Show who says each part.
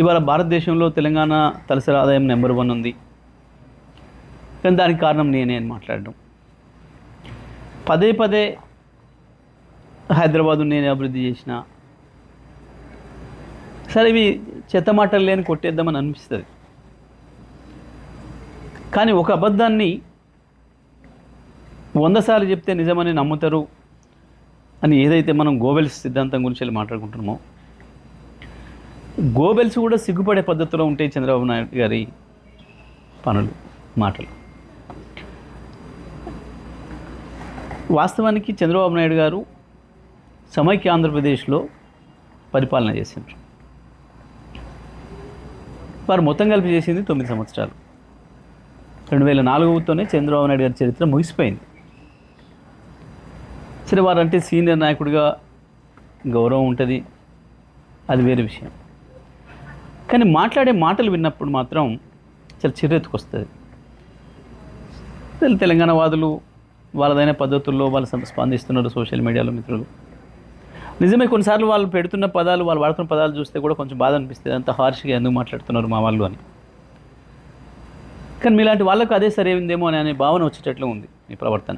Speaker 1: ఇవాళ భారతదేశంలో తెలంగాణ తలసరి ఆదాయం నెంబర్ వన్ ఉంది. కానీ దానికి కారణం నేనే అని మాట్లాడడం. పదే పదే హైదరాబాదు నేనే అభివృద్ధి చేసిన సరే ఇవి చెత్త మాటలు లేని కొట్టేద్దామని అనిపిస్తుంది. కానీ ఒక అబద్ధాన్ని వంద సార్లు చెప్తే నిజమని నమ్ముతారు అని ఏదైతే మనం గోవెల్స్ సిద్ధాంతం గురించి వెళ్ళి మాట్లాడుకుంటున్నామో గోబెల్స్ కూడా సిగ్గుపడే పద్ధతిలో ఉంటాయి చంద్రబాబు నాయుడు గారి పనులు మాటలు. వాస్తవానికి చంద్రబాబు నాయుడు గారు సమైక్య ఆంధ్రప్రదేశ్లో పరిపాలన చేసిండ్రు. వారు మొత్తం కలిపి చేసింది తొమ్మిది సంవత్సరాలు. రెండు వేల నాలుగుతోనే చంద్రబాబు నాయుడు గారి చరిత్ర ముగిసిపోయింది. సరే వారంటే సీనియర్ నాయకుడిగా గౌరవం ఉంటుంది అది వేరే విషయం. కానీ మాట్లాడే మాటలు విన్నప్పుడు మాత్రం చాలా చిరెత్తుకొస్తుంది తెల- తెలంగాణ వాదులు వాళ్ళదైన పద్ధతుల్లో వాళ్ళు స్పందిస్తున్నారు సోషల్ మీడియాలో మిత్రులు. నిజమే కొన్నిసార్లు వాళ్ళు పెడుతున్న పదాలు వాళ్ళు వాడుతున్న పదాలు చూస్తే కూడా కొంచెం బాధ అనిపిస్తుంది. అంత హార్ష్గా ఎందుకు మాట్లాడుతున్నారు మా వాళ్ళు అని. కానీ మీలాంటి వాళ్ళకు అదే సరైందేమో అని అనే భావన వచ్చేటట్లు ఉంది మీ ప్రవర్తన.